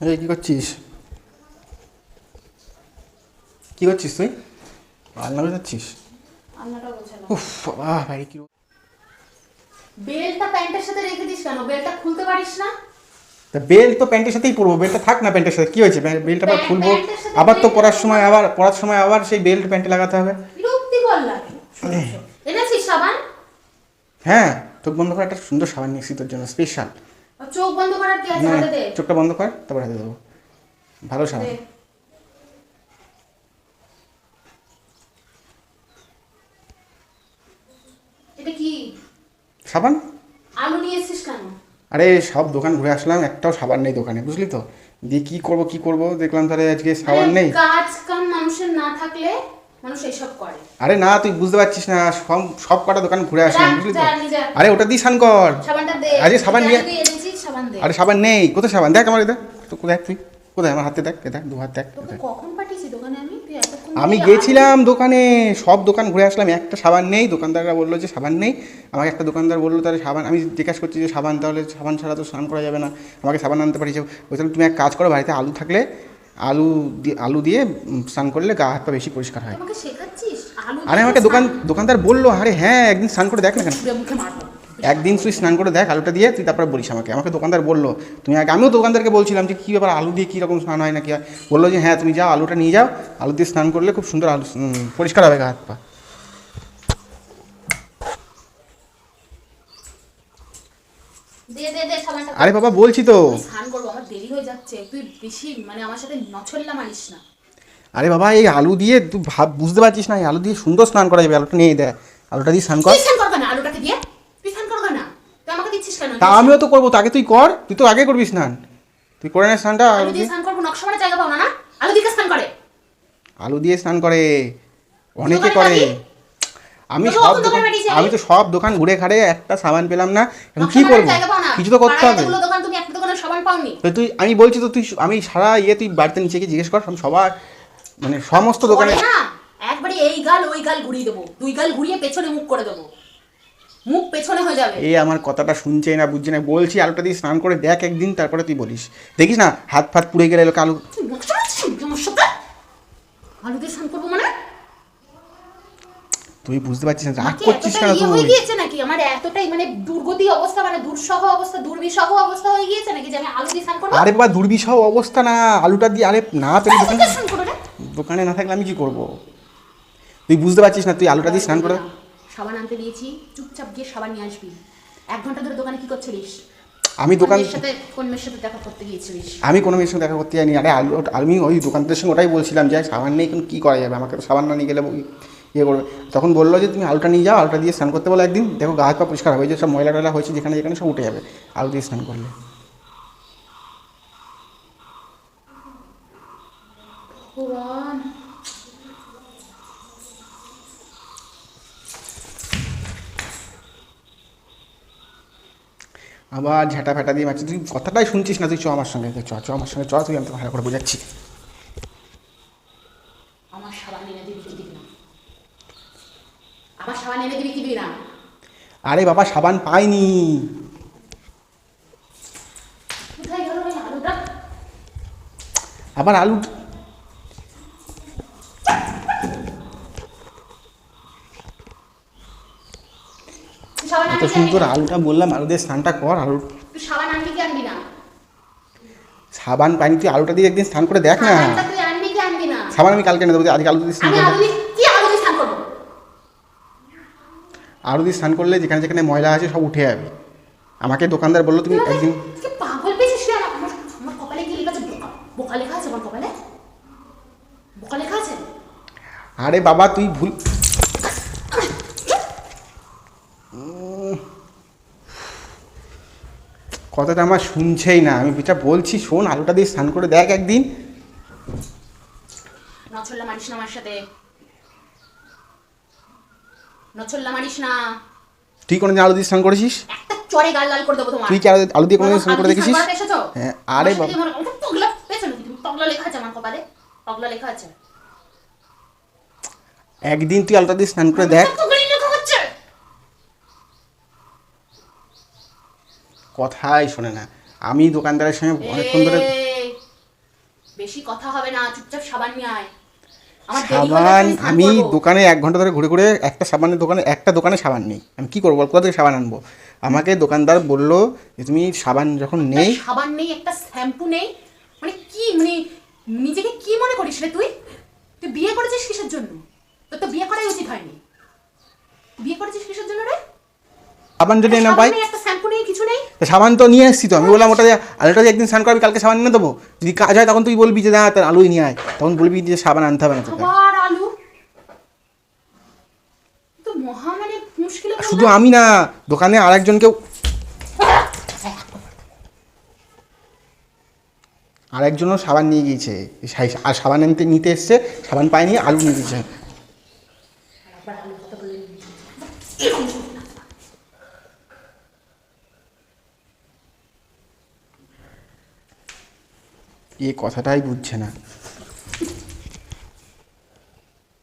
এই কি করছিস? কি করছিস তুই? রান্না করছিস রান্নাটা উফ বাবা ভাই কি বেলটা প্যান্টের সাথে রেখে দিস কেন? বেলটা খুলতে পারিস না? তা বেল তো প্যান্টের সাথেই পরবো বেলটা থাক না প্যান্টের সাথে কি হয়েছে? বেলটা আবার খুলবো আবার তো পরার সময় আবার পরার সময় আবার সেই বেল্ট প্যান্টে লাগাতে হবে। বিরক্তি কর লাগে এনেছিস সাবান? হ্যাঁ চোখ বন্ধ করে একটা সুন্দর সাবান নিয়েছি তোর জন্য স্পেশাল চোখ বন্ধ করার কি আছে হাতে দে চোখটা বন্ধ কর তারপর হাতে দেবো ভালো সাবান এটা কি? সাবান? আলু নিয়ে এসেছিস কেন? আরে সব দোকান ঘুরে আসলাম একটাও সাবান নেই দোকানে বুঝলি তো? দিয়ে কি করব কি করব? দেখলাম তাহলে আজকে সাবান নেই। কাজ কাম মানুষের না থাকলে মানুষ এইসব করে। আরে না তুই বুঝতে পারছিস না সব সব কটা দোকান ঘুরে আসলাম বুঝলি তো? আরে ওটা দিয়ে স্নান কর। সাবানটা দে। আরে সাবান নিয়ে- আরে সাবান নেই। কোথায় সাবান? দেখ আমার দেখ। তো দেখ তুই? কোথায়? আমার হাতে দেখ দেখ দু হাত দেখ কখন পাঠিয়েছি দোকানে আমি? আমি গেছিলাম দোকানে সব দোকান ঘুরে আসলাম একটা সাবান নেই দোকানদাররা বলল যে সাবান নেই। আমাকে একটা দোকানদার বলল তাহলে সাবান আমি জিজ্ঞাসা করছি যে সাবান তাহলে সাবান ছাড়া তো স্নান করা যাবে না। আমাকে সাবান আনতে পারিস বলছিলাম তুমি এক কাজ করো বাড়িতে আলু থাকলে আলু দিয়ে আলু দিয়ে স্নান করলে গা হাত পা বেশি পরিষ্কার হয়। আরে আমাকে দোকান দোকানদার বলল আরে হ্যাঁ একদিন স্নান করে দেখ না কেন? একদিন তুই স্নান করে দেখ আলুটা দিয়ে তুই তারপরে বলিস আমাকে। আমাকে দোকানদার বলল তুমি আগে আমিও দোকানদারকে বলছিলাম যে কী ব্যাপার আলু দিয়ে কীরকম স্নান হয় না কি হয়? বলল যে হ্যাঁ তুমি যাও আলুটা নিয়ে যাও। আলু দিয়ে স্নান করলে খুব সুন্দর আলু পরিষ্কার হবে গা হাত পা। আরে বাবা বলছি তো। যাচ্ছে তুই বেশি মানে আমার সাথে নছল্লা মারিস না। আরে বাবা এই আলু দিয়ে তুই ভাব বুঝতে পারছিস না এই আলু দিয়ে সুন্দর স্নান করা যাবে আলুটা নিয়ে দেয় আলুটা দিয়ে স্নান কর। তুই স্নান করবে না আলুটাকে দিয়ে? তুই স্নান করবে না তুই আমাকে দিচ্ছিস কেন? তা আমিও তো করব তাকে তুই কর তুই তো আগে করবি স্নান। তুই করে না স্নানটা আলু দিয়ে স্নান করব নকশা মানে জায়গা পাও না না? আলু দিয়ে স্নান করে। আলু দিয়ে স্নান করে অনেকে করে। আমি সব দোকান আমি? তো সব দোকান ঘুরে খাড়ে একটা সাবান পেলাম না এখন কি করব? কিছু তো করতে হবে। দোকান তুমি পাওনি? তো তুই আমি বলছি তো তুই আমি সারা ইয়ে তুই বাড়িতে নিচে গিয়ে জিজ্ঞেস কর সবার মানে সমস্ত দোকানে না? একবারে এই গাল ওই গাল ঘুরিয়ে দেবো। দুই গাল ঘুরিয়ে পেছনে মুখ করে দেবো। মুখ পেছনে হয়ে যাবে। এই আমার কথাটা শুনছে না বুঝছে না বলছি আলুটা দিয়ে স্নান করে দেখ একদিন তারপরে তুই বলিস। দেখিস না হাত ফাত পুড়ে গেলে লোক আলু আলু দিয়ে স্নান করব মানে? তুই বুঝতে পারছিস না রাগ করছিস কেন ইয়ে হয়ে তুই গিয়েছে নাকি? আমার এতটাই মানে দুর্গতি অবস্থা মানে দুঃসহ অবস্থা দুর্বিসহ অবস্থা হয়ে গিয়েছে নাকি যে আমি আলু দিয়ে স্নান করব? আরে বাবা দুর্বিষহ অবস্থা না আলুটা দিয়ে আরে না পেলে দোকানে দিয়ে করো রে দোকানে না থাকলে আমি কি করব? তুই বুঝতে পারছিস না তুই আলুটা দিয়ে স্নান করে সাবান আনতে দিয়েছি চুপচাপ গিয়ে সাবান নিয়ে আসবি। এক ঘণ্টা ধরে দোকানে কি করছিলিস? আমি কোন দোকান সাথে কোন মেয়ের সাথে দেখা করতে গিয়েছিলিস? আমি কোনো মেয়ের সঙ্গে দেখা করতে যাইনি। আরে আলু আমি ওই দোকানদারের সঙ্গে ওটাই বলছিলাম যে সাবান নেই এখন কী করা যাবে? আমাকে তো সাবান না নিয়ে গেলে ইয়ে করবে। তখন বলল যে তুমি আলুটা নিয়ে যাও আলুটা দিয়ে স্নান করতে বলো একদিন। দেখো গা হাত পা পরিষ্কার হবে। যে সব ময়লা টয়লা হয়েছে যেখানে যেখানে সব উঠে যাবে। আলু দিয়ে স্নান করলে। আবার ঝাঁটা ফ্যাটা দিয়ে মারছি। তুই কথাটাই শুনছিস না তুই চ আমার সঙ্গে। চ চ আমার সঙ্গে চ তুই আমি তো ভালো করে বোঝাচ্ছি আমার সাবান এনে দিবি কি দিবি না আমার সাবান এনে দিবি কি দিবি না। আরে বাবা সাবান পাইনি। কোথায় গেল ওই আলুটা? আবার আলু এত সুন্দর আলুটা বললাম আলু দিয়ে স্নানটা কর আলু। তুই সাবান আনবি কি আনবি না? সাবান পাইনি তুই আলুটা দিয়ে একদিন স্নান করে দেখ না। সাবান আমি কালকে এনে দেবো আজকে আলু দিয়ে স্নান আমি করব আলু দিয়ে কি আলু দিয়ে স্নান করব আলু দিয়ে স্নান করলে যেখানে যেখানে ময়লা আছে সব উঠে যাবে। আমাকে দোকানদার বলল তুমি একদিন পাগল পেয়েছিস আমার আমার- আমার কপালে কি লেখা আছে বোকা বোকা লেখা আছে আমার কপালে? বোকা লেখা আছে? আরে বাবা তুই ভুল কথাটা আমার শুনছেই না। আমি যেটা বলছি শোন আলুটা দিয়ে স্নান করে দেখ একদিন। না আমার সাথে। নছল্লা মারিস না তুই কোনোদিন আলু দিয়ে স্নান করেছিস? একটা চড়ে গাল লাল করে দেবো তোমার তুই কি আলু দিয়ে কোনোদিন স্নান করে দেখেছিস? হ্যাঁ আরে বাবা। আমার- আমার পেছনে কি তুমি তগলা লেখা আছে আমার কপালে। তগলা লেখা আছে। একদিন তুই আলুটা দিয়ে স্নান করে দেখ। কথাই শোনে না। আমি দোকানদারের সঙ্গে অনেকক্ষণ ধরে বেশি কথা হবে না চুপচাপ সাবান নিয়ে আয়। সাবান আমি দোকানে এক ঘণ্টা ধরে ঘুরে ঘুরে একটা সাবানের দোকানে একটা দোকানে সাবান নেই। আমি কি করব কোথা থেকে সাবান আনব? আমাকে দোকানদার বলল যে তুমি সাবান যখন নেই সাবান নেই একটা শ্যাম্পু নেই মানে কি মানে নিজেকে কি মনে করিস রে তুই? তুই বিয়ে করেছিস কিসের জন্য? তোর তো বিয়ে করাই উচিত হয়নি। বিয়ে করেছিস কিসের জন্য রে? সাবান যদি না পাই একটা শ্যাম্পু নেই কিছু নেই? সাবান তো নিয়ে এসছি তো। আমি বললাম ওটা আলুটা একদিন স্নান করাবি কালকে সাবান এনে দেবো। যদি কাজ হয় তখন তুই বলবি যে না তার আলুই নিয়ে আয়। তখন বলবি যে সাবান আনতে হবে না তোকে। আবার আলু? তো মহা মানে মুশকিলে শুধু আমি না দোকানে আর একজনকেও আর একজনও সাবান নিয়ে গিয়েছে। আর সাবান আনতে নিতে এসছে সাবান পায়নি আলু নিয়ে গিয়েছে আবার আলু কথা বলে নিবি। এ কথাটাই বুঝছে না।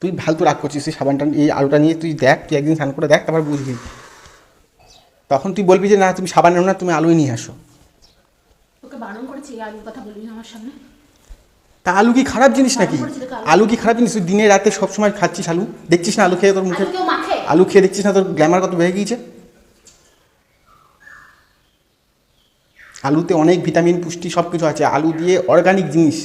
তুই ফালতু রাগ করছিস এই সাবানটা এই আলুটা নিয়ে তুই দেখ তুই একদিন স্নান করে দেখ তারপর বুঝবি। তখন তুই বলবি যে না তুমি সাবান নেও না তুমি আলুই নিয়ে আসো। তোকে বারণ করেছি এই কথা বলবি না আমার সামনে? তা আলু কি খারাপ জিনিস নাকি? আলু- কি খারাপ জিনিস? তুই দিনে রাতে সবসময় খাচ্ছিস আলু? দেখছিস না আলু খেয়ে তোর মুখে? আলু আলু খেয়ে দেখছিস না তোর গ্ল্যামার কত বেড়ে গিয়েছে? আলুতে অনেক ভিটামিন পুষ্টি সব কিছু আছে। আলু দিয়ে অর্গানিক জিনিস।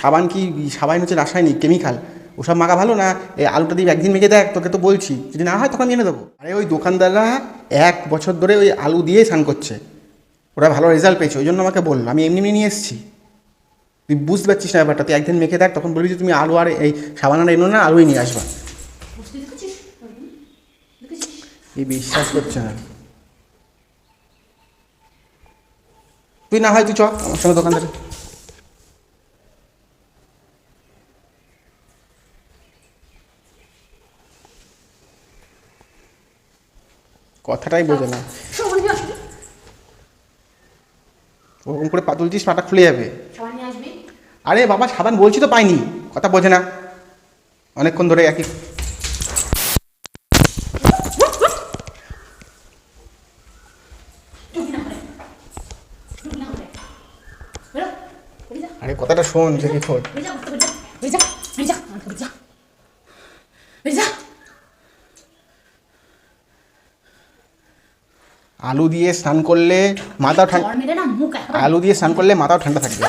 সাবান কি সাবান হচ্ছে রাসায়নিক কেমিক্যাল ওসব মাখা ভালো না? এই আলুটা দিয়ে একদিন মেখে দেখ তোকে তো বলছি। যদি না হয় তখন আমি এনে দেবো। আরে ওই দোকানদাররা এক বছর ধরে ওই আলু দিয়েই স্নান করছে। ওরা ভালো রেজাল্ট পেয়েছে ওই জন্য আমাকে বলল। আমি এমনি এমনি নিয়ে এসেছি। তুই বুঝতে পারছিস না ব্যাপারটা। তুই একদিন মেখে দেখ তখন বলবি যে তুমি আলু আর এই সাবান আর এনো না আলুই নিয়ে আসবা। এই বিশ্বাস করছে না। তুই না হয় তুই চ আমার সঙ্গে দোকানদারে। কথাটাই বোঝে না। ওরকম করে পা তুলছিস পাটা খুলে যাবে। আরে বাবা সাবান বলছি তো পাইনি। কথা বোঝে না। অনেকক্ষণ ধরে একই ঢুকবি না ঘরে ঢুকবি না ঘরে বেরো বেরিয়ে যা আরে কথাটা শোন দেখি খোঁজ বেরিয়ে যা বেরিয়ে যা বেরিয়ে যা বেরিয়ে যা বেরিয়ে যা আলু দিয়ে স্নান করলে মাথা ঠান্ডা আলু দিয়ে স্নান করলে মাথাও ঠান্ডা থাকবে।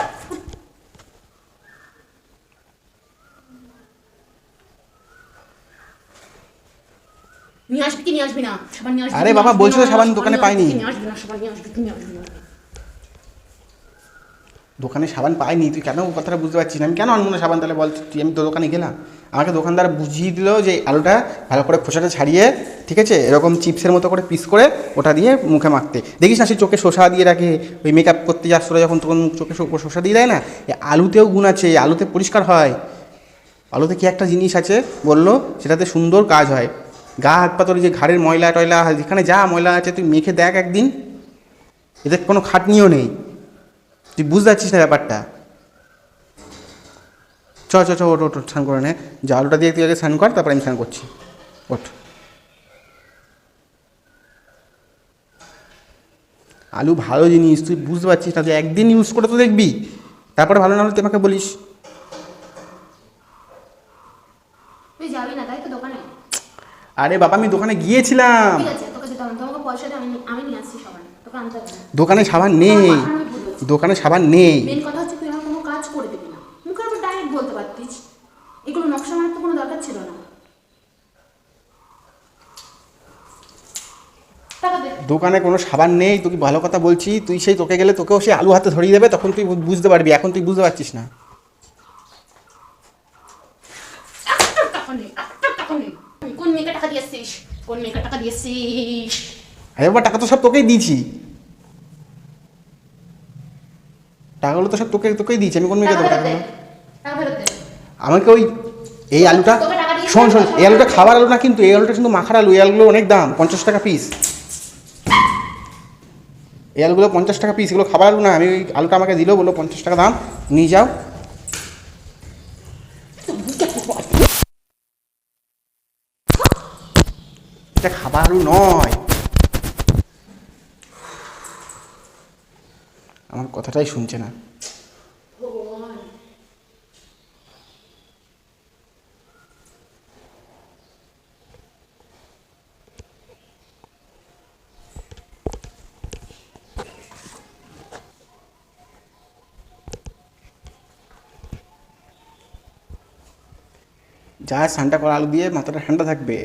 আরে বাবা, আসবি বলছো না? সাবান দোকানে পাইনি। কি নিয়ে আসবি না সাবান নিয়ে আসবি কি নিয়ে আসবি না দোকানে সাবান পাইনি, তুই কেন কথাটা বুঝতে পারছিস আমি কেন আনব সাবান? তাহলে বল, তুই আমি তো দোকানে গেলাম। আমাকে দোকানদার বুঝিয়ে দিল যে আলুটা ভালো করে খোসাটা ছাড়িয়ে, ঠিক আছে, এরকম চিপসের মতো করে পিস করে ওটা দিয়ে মুখে মাখতে। দেখিস না সে চোখে শসা দিয়ে রাখে, ওই মেকআপ করতে যাস তোরা যখন, তখন চোখে শো- শসা দিয়ে দেয় না? আলুতেও গুণ আছে আলুতে পরিষ্কার হয়। আলুতে কি একটা জিনিস আছে? বলল, সেটাতে সুন্দর কাজ হয়। গা হাত পা তোর যে ঘাড়ের ময়লা টয়লা যেখানে যা ময়লা আছে তুই মেখে দেখ একদিন। এদের কোনো খাটনিও নেই। তুই বুঝতে পারছিস না ব্যাপারটা? চ চ চ ওট ওট ওট, স্নান করে নে। যে আলুটা দিয়ে তুই আগে স্নান কর তারপর আমি স্নান করছি। ওঠ। আলু ভালো জিনিস তুই বুঝতে পারছিস না তুই একদিন ইউজ করে তো দেখবি। তারপরে ভালো না হলে তুই আমাকে বলিস। আরে বাবা আমি দোকানে গিয়েছিলাম। দোকানে সাবান নেই। দোকানে সাবান নেই। মেন কথা হচ্ছে তুই আমার কোনো কাজ করে দিবি না। মুখের উপর ডাইরেক্ট বলতে পারতিস। এগুলো নকশা মারার তো কোনো দরকার ছিল না। দোকানে কোনো সাবান নেই তোকে ভালো কথা বলছি তুই সেই তোকে গেলে তোকেও সেই আলু হাতে ধরিয়ে দেবে তখন তুই বুঝতে পারবি এখন তুই বুঝতে পারছিস না। একটা টাকা নেই একটা টাকা নেই। কোন মেয়েকে টাকা দিয়েছিস? কোন মেয়েকে টাকা দিয়েছিস? আরে বাবা টাকা তো সব তোকেই দিয়েছি। টাকাগুলো তো সব তোকে তোকেই দিয়েছি আমি কোন মেয়েকে দেবো টাকাগুলো? টাকা আমাকে ওই এই আলুটা শোন শোন এই আলুটা খাবার আলু না কিন্তু এই আলুটা কিন্তু মাখার আলু এই আলুগুলো অনেক দাম পঞ্চাশ টাকা পিস এই আলুগুলো পঞ্চাশ টাকা পিস এগুলো খাবার আলু না আমি ওই আলুটা আমাকে দিল বলল পঞ্চাশ টাকা দাম নিয়ে যাও। এটা খাবার আলু নয়। কথাটাই শুনছে না। যা সান্টা করা আলু দিয়ে মাথাটা ঠান্ডা থাকবে।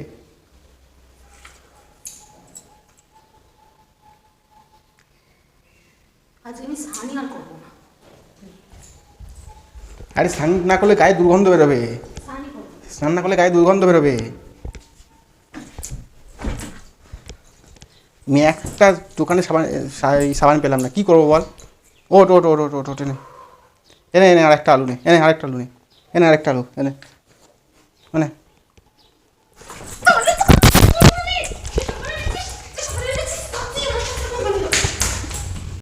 আরে স্নান না করলে গায়ে দুর্গন্ধ বেরোবে। স্নান না করলে গায়ে দুর্গন্ধ বেরোবে। আমি একটা দোকানে সাবান সাবান পেলাম না। কি করব বল? ওট ওট ওট ওট ওট ওট, এনে। এনে এনে, আরেকটা আলু নে। এনে, আরেকটা আলু নে। এনে, আরেকটা আলু। এনে।